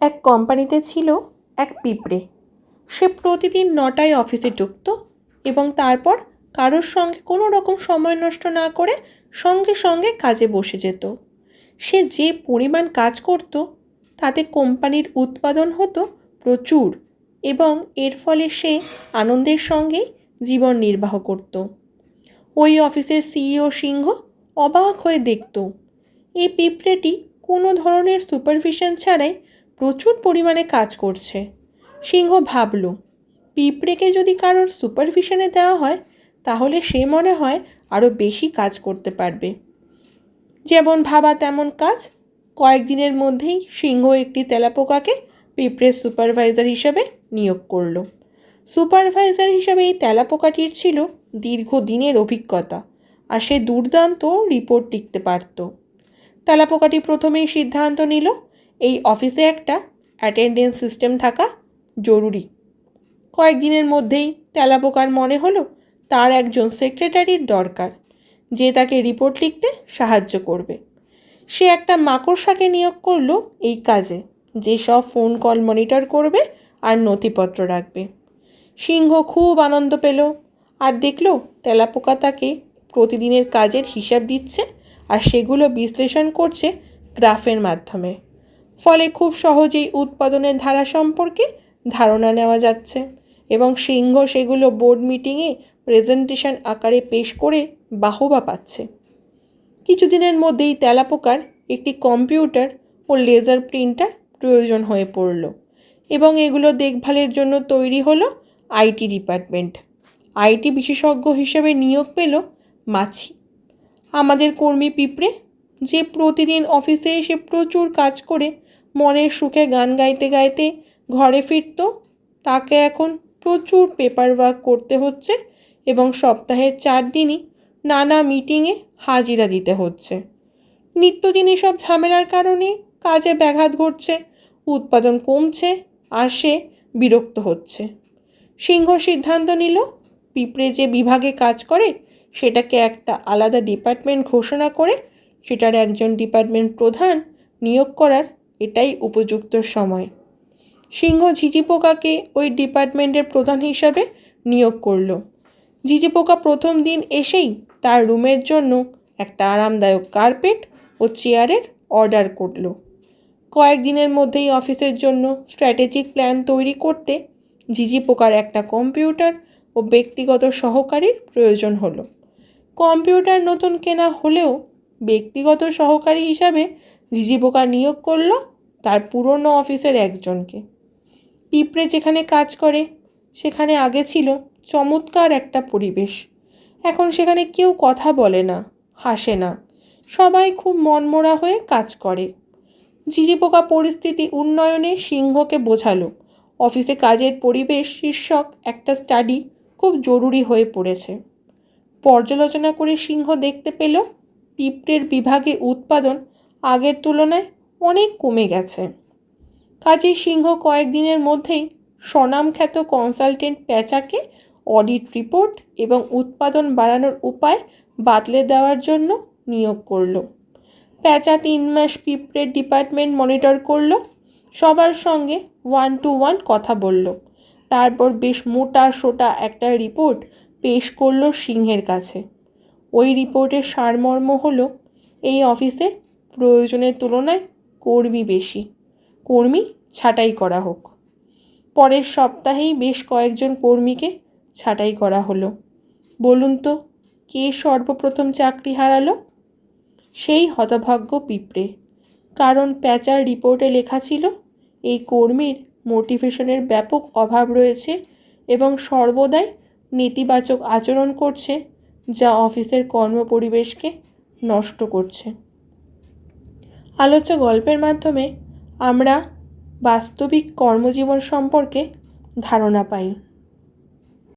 এক কোম্পানিতে ছিল এক পিঁপড়ে। সে প্রতিদিন নটায় অফিসে ঢুকতো এবং তারপর কারোর সঙ্গে কোনো রকম সময় নষ্ট না করে সঙ্গে সঙ্গে কাজে বসে যেত। সে যে পরিমাণ কাজ করত, তাতে কোম্পানির উৎপাদন হতো প্রচুর এবং এর ফলে সে আনন্দের সঙ্গেই জীবন নির্বাহ করত। ওই অফিসের সিইও সিংহ অবাক হয়ে দেখত, এই পিঁপড়েটি কোনো ধরনের সুপারভিশন ছাড়াই প্রচুর পরিমাণে কাজ করছে। সিংহ ভাবল, পিঁপড়েকে যদি কারোর সুপারভিশনে দেওয়া হয়, তাহলে সে মনে হয় আরও বেশি কাজ করতে পারবে। যেমন ভাবা তেমন কাজ, কয়েকদিনের মধ্যেই সিংহ একটি তেলাপোকাকে পিঁপড়ের সুপারভাইজার হিসেবে নিয়োগ করল। সুপারভাইজার হিসেবে এই তেলাপোকাটির ছিল দীর্ঘদিনের অভিজ্ঞতা আর সে দুর্দান্ত রিপোর্ট লিখতে পারত। তেলাপোকাটি প্রথমেই সিদ্ধান্ত নিল এই অফিসে একটা অ্যাটেন্ডেন্স সিস্টেম থাকা জরুরি। কয়েকদিনের মধ্যেই তেলাপোকার মনে হলো তার একজন সেক্রেটারির দরকার, যে তাকে রিপোর্ট লিখতে সাহায্য করবে। সে একটা মাকড়সাকে নিয়োগ করল এই কাজে, যে সব ফোন কল মনিটর করবে আর নথিপত্র রাখবে। সিংহ খুব আনন্দ পেল আর দেখল তেলাপোকা তাকে প্রতিদিনের কাজের হিসাব দিচ্ছে আর সেগুলো বিশ্লেষণ করছে গ্রাফের মাধ্যমে। ফলে খুব সহজেই উৎপাদনের ধারা সম্পর্কে ধারণা নেওয়া যাচ্ছে এবং সিংহ সেগুলো বোর্ড মিটিংয়ে প্রেজেন্টেশন আকারে পেশ করে বাহবা পাচ্ছে। কিছুদিনের মধ্যেই তেলাপোকার একটি কম্পিউটার ও লেজার প্রিন্টার প্রয়োজন হয়ে পড়ল এবং এগুলো দেখভালের জন্য তৈরি হলো আইটি ডিপার্টমেন্ট। আইটি বিশেষজ্ঞ হিসেবে নিয়োগ পেল মাছি। আমাদের কর্মী পিঁপড়ে যে প্রতিদিন অফিসে এসে প্রচুর কাজ করে মনের সুখে গান গাইতে গাইতে ঘরে ফিরত। তাকে এখন প্রচুর পেপার ওয়ার্ক করতে হচ্ছে এবং সপ্তাহের চার দিনই নানা মিটিংয়ে হাজিরা দিতে হচ্ছে। নিত্যদিন এসব ঝামেলার কারণে কাজে ব্যাঘাত ঘটছে, উৎপাদন কমছে আর সে বিরক্ত হচ্ছে। সিংহ সিদ্ধান্ত নিল, পিঁপড়ে যে বিভাগে কাজ করে সেটাকে একটা আলাদা ডিপার্টমেন্ট ঘোষণা করে সেটার একজন ডিপার্টমেন্ট প্রধান নিয়োগ করার এটাই উপযুক্ত সময়। সিংহ ঝিঝি পোকাকে ওই ডিপার্টমেন্টের প্রধান হিসাবে নিয়োগ করল। ঝিঝি পোকা প্রথম দিন এসেই তার রুমের জন্য একটা আরামদায়ক কার্পেট ও চেয়ারের অর্ডার করল। কয়েকদিনের মধ্যেই অফিসের জন্য স্ট্র্যাটেজিক প্ল্যান তৈরি করতে ঝিঝি পোকার একটা কম্পিউটার ও ব্যক্তিগত সহকারীর প্রয়োজন হলো। কম্পিউটার নতুন কেনা হলেও ব্যক্তিগত সহকারী হিসাবে ঝিঝি পোকা নিয়োগ করল তার পুরনো অফিসের একজনকে। পিঁপড়ে যেখানে কাজ করে, সেখানে আগে ছিল চমৎকার একটা পরিবেশ। এখন সেখানে কেউ কথা বলে না, হাসে না। সবাই খুব মনমরা হয়ে কাজ করে। ঝিঝি পোকা পরিস্থিতি উন্নয়নে সিংহকে বোঝালো। অফিসে কাজের পরিবেশ শীর্ষক একটা স্টাডি খুব জরুরি হয়ে পড়েছে। পর্যালোচনা করে সিংহ দেখতে পেল, পিঁপড়ের বিভাগে উৎপাদন আগের তুলনায় অনেক কমে গেছে। কাজেই সিংহ কয়েকদিনের মধ্যেই স্বনামখ্যাত কনসালটেন্ট প্যাচাকে অডিট রিপোর্ট এবং উৎপাদন বাড়ানোর উপায় বাতলে দেওয়ার জন্য নিয়োগ করল। প্যাচা তিন মাস পিঁপড়ের ডিপার্টমেন্ট মনিটর করল। সবার সঙ্গে ওয়ান টু ওয়ান কথা বলল। তারপর বেশ মোটা সোটা একটা রিপোর্ট পেশ করল সিংহের কাছে। ওই রিপোর্টের সারমর্ম হলো, এই অফিসে প্রয়োজনের তুলনায় কর্মী বেশি। কর্মী ছাঁটাই করা হোক। পরের সপ্তাহেই বেশ কয়েকজন কর্মীকে ছাঁটাই করা হলো। বলুন তো, কে সর্বপ্রথম চাকরি হারালো? সেই হতভাগ্য পিঁপড়ে। কারণ প্যাচার রিপোর্টে লেখা ছিল, এই কর্মীর মোটিভেশনের ব্যাপক অভাব রয়েছে এবং সর্বদাই নেতিবাচক আচরণ করছে, যা অফিসের কর্মপরিবেশকে নষ্ট করছে। আলোচ্য গল্পের মাধ্যমে আমরা বাস্তবিক কর্মজীবন সম্পর্কে ধারণা পাই।